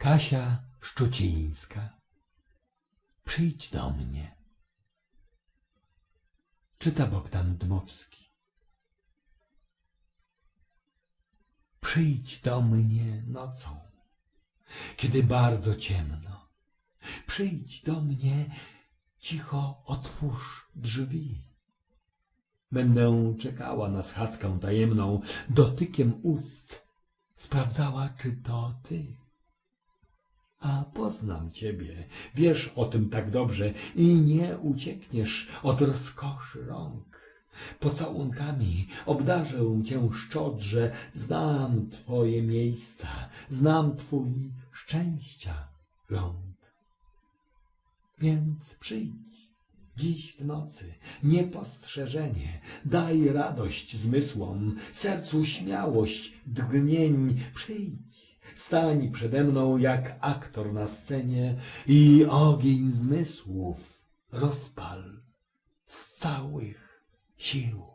Kasia Szczucińska. Przyjdź do mnie. Czyta Bogdan Dmowski. Przyjdź do mnie nocą, kiedy bardzo ciemno. Przyjdź do mnie, cicho otwórz drzwi. Będę czekała na schadzkę tajemną, dotykiem ust sprawdzała, czy to ty. A poznam ciebie, wiesz o tym tak dobrze i nie uciekniesz od rozkoszy rąk. Pocałunkami obdarzę cię szczodrze, znam twoje miejsca, znam twój szczęścia ląd. Więc przyjdź dziś w nocy, niepostrzeżenie, daj radość zmysłom, sercu śmiałość, drgnień, przyjdź. Stań przede mną jak aktor na scenie i ogień zmysłów rozpal z całych sił.